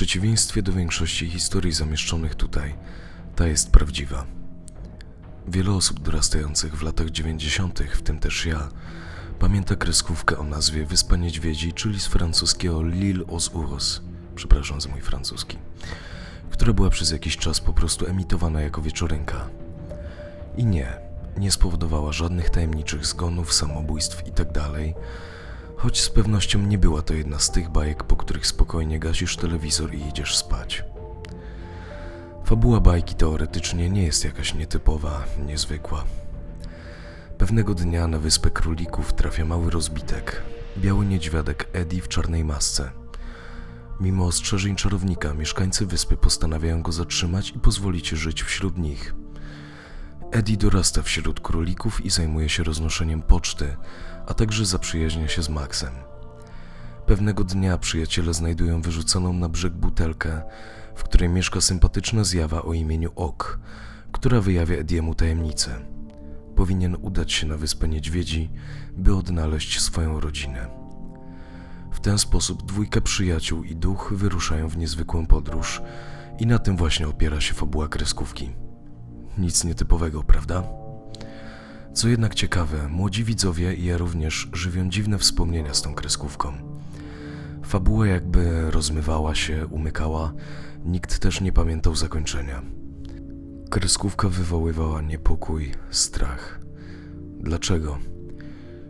przeciwieństwie do większości historii zamieszczonych tutaj, ta jest prawdziwa. Wiele osób dorastających w latach 90., w tym też ja, pamięta kreskówkę o nazwie Wyspa Niedźwiedzi, czyli z francuskiego L'Île aux Ours, przepraszam za mój francuski, która była przez jakiś czas po prostu emitowana jako wieczorynka. I nie, nie spowodowała żadnych tajemniczych zgonów, samobójstw itd., choć z pewnością nie była to jedna z tych bajek, po których spokojnie gasisz telewizor i idziesz spać. Fabuła bajki teoretycznie nie jest jakaś nietypowa, niezwykła. Pewnego dnia na wyspę królików trafia mały rozbitek, biały niedźwiadek Eddie w czarnej masce. Mimo ostrzeżeń czarownika, mieszkańcy wyspy postanawiają go zatrzymać i pozwolić żyć wśród nich. Eddie dorasta wśród królików i zajmuje się roznoszeniem poczty, a także zaprzyjaźnia się z Maxem. Pewnego dnia przyjaciele znajdują wyrzuconą na brzeg butelkę, w której mieszka sympatyczna zjawa o imieniu Ok, która wyjawia Ediemu tajemnicę. Powinien udać się na wyspę niedźwiedzi, by odnaleźć swoją rodzinę. W ten sposób dwójka przyjaciół i duch wyruszają w niezwykłą podróż i na tym właśnie opiera się fabuła kreskówki. Nic nietypowego, prawda? Co jednak ciekawe, młodzi widzowie i ja również żywią dziwne wspomnienia z tą kreskówką. Fabuła jakby rozmywała się, umykała, nikt też nie pamiętał zakończenia. Kreskówka wywoływała niepokój, strach. Dlaczego?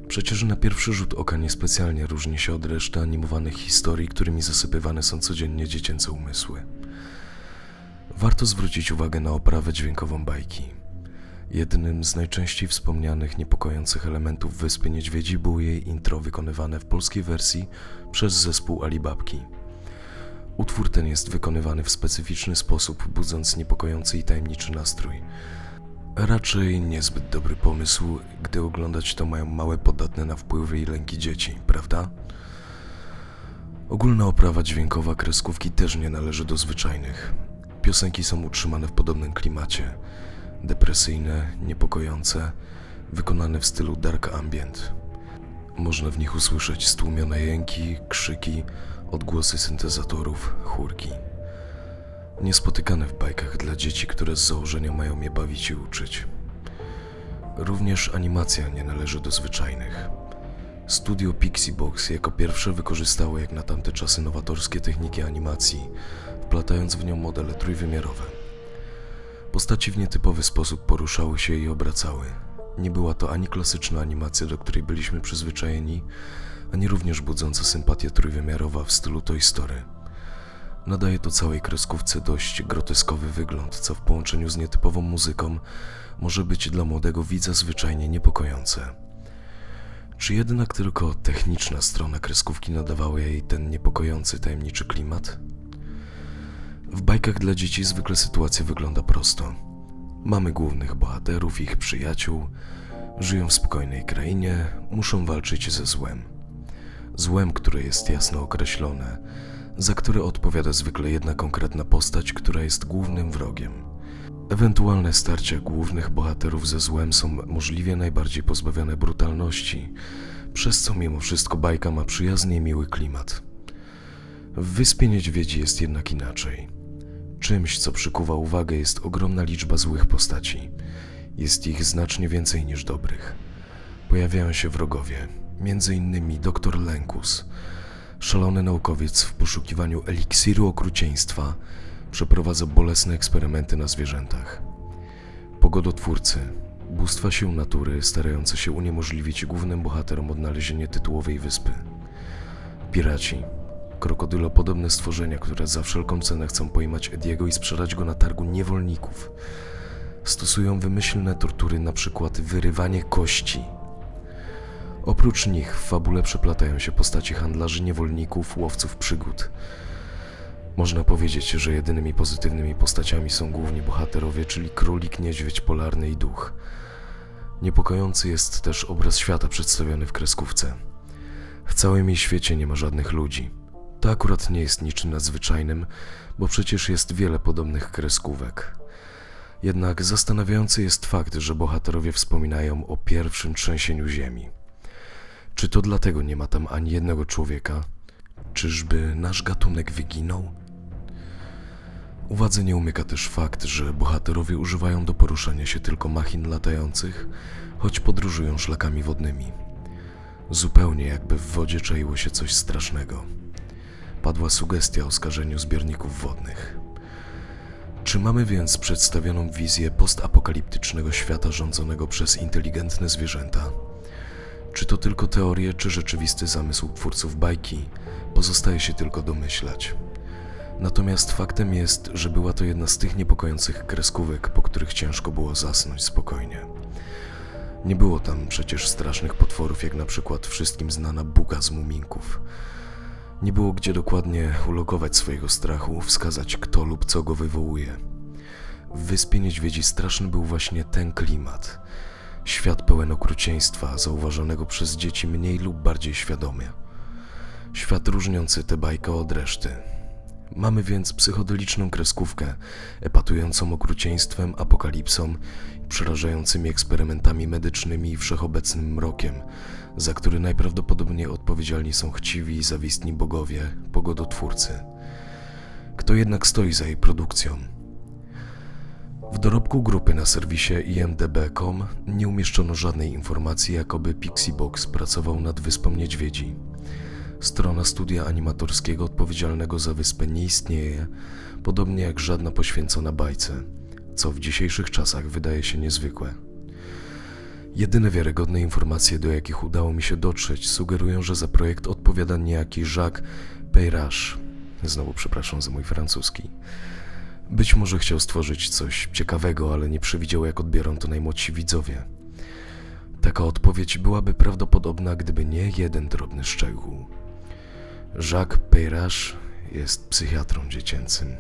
Przecież na pierwszy rzut oka niespecjalnie różni się od reszty animowanych historii, którymi zasypywane są codziennie dziecięce umysły. Warto zwrócić uwagę na oprawę dźwiękową bajki. Jednym z najczęściej wspomnianych niepokojących elementów Wyspy Niedźwiedzi było jej intro wykonywane w polskiej wersji przez zespół Alibabki. Utwór ten jest wykonywany w specyficzny sposób, budząc niepokojący i tajemniczy nastrój. Raczej niezbyt dobry pomysł, gdy oglądać to mają małe podatne na wpływy i lęki dzieci, prawda? Ogólna oprawa dźwiękowa kreskówki też nie należy do zwyczajnych. Piosenki są utrzymane w podobnym klimacie. Depresyjne, niepokojące, wykonane w stylu dark ambient. Można w nich usłyszeć stłumione jęki, krzyki, odgłosy syntezatorów, chórki. Niespotykane w bajkach dla dzieci, które z założenia mają je bawić i uczyć. Również animacja nie należy do zwyczajnych. Studio Pixiebox jako pierwsze wykorzystało jak na tamte czasy nowatorskie techniki animacji, wplatając w nią modele trójwymiarowe. Postaci w nietypowy sposób poruszały się i obracały. Nie była to ani klasyczna animacja, do której byliśmy przyzwyczajeni, ani również budząca sympatię trójwymiarowa w stylu Toy Story. Nadaje to całej kreskówce dość groteskowy wygląd, co w połączeniu z nietypową muzyką może być dla młodego widza zwyczajnie niepokojące. Czy jednak tylko techniczna strona kreskówki nadawała jej ten niepokojący, tajemniczy klimat? W bajkach dla dzieci zwykle sytuacja wygląda prosto. Mamy głównych bohaterów, ich przyjaciół, żyją w spokojnej krainie, muszą walczyć ze złem. Złem, które jest jasno określone, za które odpowiada zwykle jedna konkretna postać, która jest głównym wrogiem. Ewentualne starcia głównych bohaterów ze złem są możliwie najbardziej pozbawione brutalności, przez co mimo wszystko bajka ma przyjazny i miły klimat. W Wyspie Niedźwiedzi jest jednak inaczej. Czymś, co przykuwa uwagę, jest ogromna liczba złych postaci. Jest ich znacznie więcej niż dobrych. Pojawiają się wrogowie, innymi dr Lenkus, szalony naukowiec w poszukiwaniu eliksiru okrucieństwa, przeprowadza bolesne eksperymenty na zwierzętach. Pogodotwórcy, bóstwa sił natury starające się uniemożliwić głównym bohaterom odnalezienie tytułowej wyspy. Piraci, krokodylopodobne stworzenia, które za wszelką cenę chcą pojmać Ediego i sprzedać go na targu niewolników. Stosują wymyślne tortury, na przykład wyrywanie kości. Oprócz nich w fabule przeplatają się postaci handlarzy niewolników, łowców przygód. Można powiedzieć, że jedynymi pozytywnymi postaciami są główni bohaterowie, czyli królik, niedźwiedź polarny i duch. Niepokojący jest też obraz świata przedstawiony w kreskówce. W całym jej świecie nie ma żadnych ludzi. To akurat nie jest niczym nadzwyczajnym, bo przecież jest wiele podobnych kreskówek. Jednak zastanawiający jest fakt, że bohaterowie wspominają o pierwszym trzęsieniu ziemi. Czy to dlatego nie ma tam ani jednego człowieka? Czyżby nasz gatunek wyginął? Uwadze nie umyka też fakt, że bohaterowie używają do poruszania się tylko machin latających, choć podróżują szlakami wodnymi. Zupełnie jakby w wodzie czaiło się coś strasznego. Padła sugestia o skażeniu zbiorników wodnych. Czy mamy więc przedstawioną wizję postapokaliptycznego świata rządzonego przez inteligentne zwierzęta? Czy to tylko teorie, czy rzeczywisty zamysł twórców bajki? Pozostaje się tylko domyślać. Natomiast faktem jest, że była to jedna z tych niepokojących kreskówek, po których ciężko było zasnąć spokojnie. Nie było tam przecież strasznych potworów, jak na przykład wszystkim znana buga z muminków. Nie było gdzie dokładnie ulokować swojego strachu, wskazać kto lub co go wywołuje. W Wyspie Niedźwiedzi straszny był właśnie ten klimat. Świat pełen okrucieństwa, zauważonego przez dzieci mniej lub bardziej świadomie. Świat różniący tę bajkę od reszty. Mamy więc psychodeliczną kreskówkę, epatującą okrucieństwem, apokalipsą, przerażającymi eksperymentami medycznymi i wszechobecnym mrokiem, za który najprawdopodobniej odpowiedzialni są chciwi i zawistni bogowie, pogodotwórcy. Kto jednak stoi za jej produkcją? W dorobku grupy na serwisie imdb.com nie umieszczono żadnej informacji, jakoby Pixiebox pracował nad Wyspą Niedźwiedzi. Strona studia animatorskiego odpowiedzialnego za wyspę nie istnieje, podobnie jak żadna poświęcona bajce, co w dzisiejszych czasach wydaje się niezwykłe. Jedyne wiarygodne informacje, do jakich udało mi się dotrzeć, sugerują, że za projekt odpowiada niejaki Jacques Peyrache. Znowu przepraszam za mój francuski. Być może chciał stworzyć coś ciekawego, ale nie przewidział, jak odbiorą to najmłodsi widzowie. Taka odpowiedź byłaby prawdopodobna, gdyby nie jeden drobny szczegół. Jacques Peyrache jest psychiatrą dziecięcym.